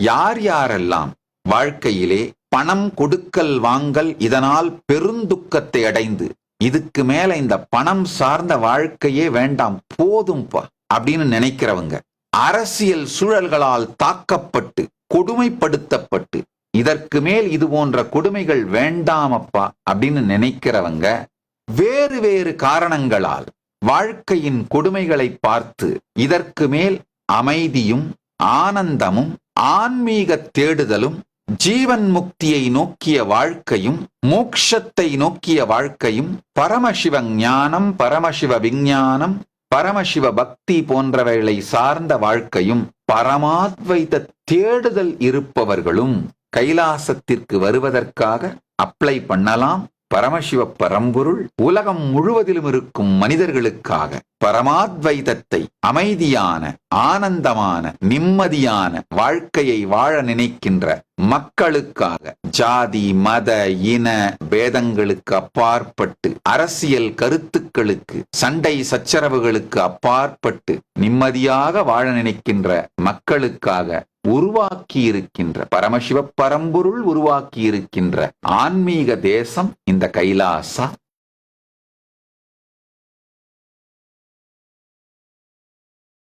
யார் யாரெல்லாம் வாழ்க்கையிலே பணம் கொடுக்கல் வாங்கல் இதனால் பெருந்துக்கத்தை அடைந்து இதுக்கு மேல இந்த பணம் சார்ந்த வாழ்க்கையே வேண்டாம் போதும்பா அப்படின்னு நினைக்கிறவங்க அரசியல் சூழல்களால் தாக்கப்பட்டு கொடுமைப்படுத்தப்பட்டு இதற்கு மேல் இது போன்ற கொடுமைகள் வேண்டாமப்பா அப்படின்னு நினைக்கிறவங்க வேறு வேறு காரணங்களால் வாழ்க்கையின் கொடுமைகளை பார்த்து இதற்கு மேல் அமைதியும் ஆனந்தமும் ஆன்மீக தேடுதலும் ஜீவன் முக்தியை நோக்கிய வாழ்க்கையும் மோக்ஷத்தை நோக்கிய வாழ்க்கையும் பரமசிவ ஞானம் பரமசிவ விஞ்ஞானம் பரமசிவ பக்தி போன்றவைகளை சார்ந்த வாழ்க்கையும் பரமாத்வைத தேடுதல் இருப்பவர்களும் கைலாசத்திற்கு வருவதற்காக அப்ளை பண்ணலாம். பரமசிவ பரம்பொருள் உலகம் முழுவதிலும் இருக்கும் மனிதர்களுக்காக பரமாத்வைதத்தை அமைதியான ஆனந்தமான நிம்மதியான வாழ்க்கையை வாழ நினைக்கின்ற மக்களுக்காக ஜாதி மத இன பேதங்களுக்கு அப்பாற்பட்டு அரசியல் கருத்துக்களுக்கு சண்டை சச்சரவுகளுக்கு அப்பாற்பட்டு நிம்மதியாக வாழ நினைக்கின்ற மக்களுக்காக உருவாக்கி இருக்கின்ற பரமசிவ பரம்பொருள் உருவாக்கி இருக்கின்ற ஆன்மீக தேசம் இந்த கைலாசா